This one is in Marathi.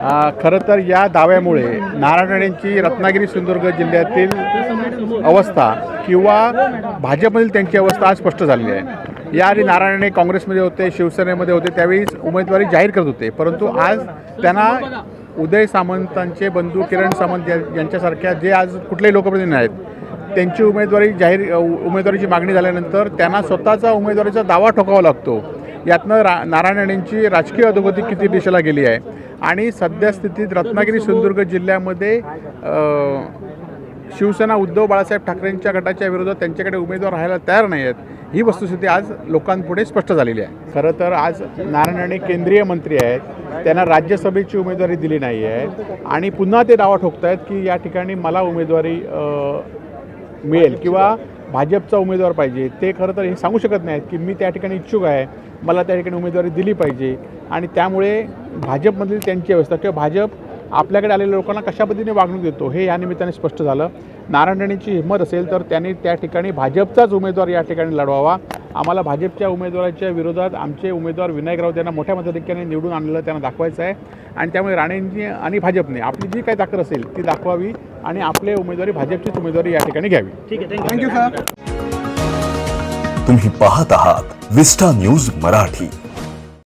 खरं तर या दाव्यामुळे नारायण राणेंची रत्नागिरी सिंधुदुर्ग जिल्ह्यातील अवस्था किंवा भाजपमधील त्यांची अवस्था आज स्पष्ट झालेली आहे. याआधी नारायण राणे काँग्रेसमध्ये होते शिवसेनेमध्ये होते त्यावेळी उमेदवारी जाहीर करत होते. परंतु आज त्यांना उदय सामंतांचे बंधू किरण सामंत यांच्यासारख्या जे आज कुठलेही लोकप्रतिनिधी आहेत त्यांची उमेदवारी जाहीर उमेदवारीची मागणी झाल्यानंतर त्यांना स्वतःचा उमेदवारीचा दावा ठोकावा लागतो. यातनं रा नारायण राणेंची राजकीय अधोगती किती दिशेला गेली आहे आणि सध्या स्थितीत रत्नागिरी सिंधुदुर्ग जिल्ह्यामध्ये शिवसेना उद्धव बाळासाहेब ठाकरेंच्या गटाच्या विरोधात त्यांच्याकडे उमेदवार राहायला तयार नाही आहेत. ही वस्तुस्थिती आज लोकांपुढे स्पष्ट झालेली आहे. खरं तर आज नारायण राणे केंद्रीय मंत्री आहेत. त्यांना राज्यसभेची उमेदवारी दिली नाही आहे. आणि पुन्हा ते दावा ठोकत आहेत की या ठिकाणी मला उमेदवारी मिळेल किंवा भाजपचा उमेदवार पाहिजे. ते खरं तर हे सांगू शकत नाहीत की मी त्या ठिकाणी इच्छुक आहे. मला त्या ठिकाणी उमेदवारी दिली पाहिजे. आणि त्यामुळे भाजपमधील त्यांची अवस्था किंवा भाजप आपल्याकडे आलेल्या लोकांना कशा पद्धतीने वागणूक देतो हे या निमित्ताने स्पष्ट झालं. नारायण राणेंची हिंमत असेल तर त्यांनी त्या ठिकाणी भाजपचाच उमेदवार या ठिकाणी लढवावा. आम्हाला भाजपच्या उमेदवाराच्या विरोधात आमचे उमेदवार विनायक राऊत यांना मोठ्या मताधिक्याने निवडून आणलेलं त्यांना दाखवायचं आहे. आणि त्यामुळे राणेंची आणि भाजपने आपली जी काही ताकद असेल ती दाखवावी आणि आपले उमेदवारी भाजपचीच उमेदवारी या ठिकाणी घ्यावी. ठीक आहे थँक्यू सर तुम्ही पाहत आहात विस्टा न्यूज मराठी.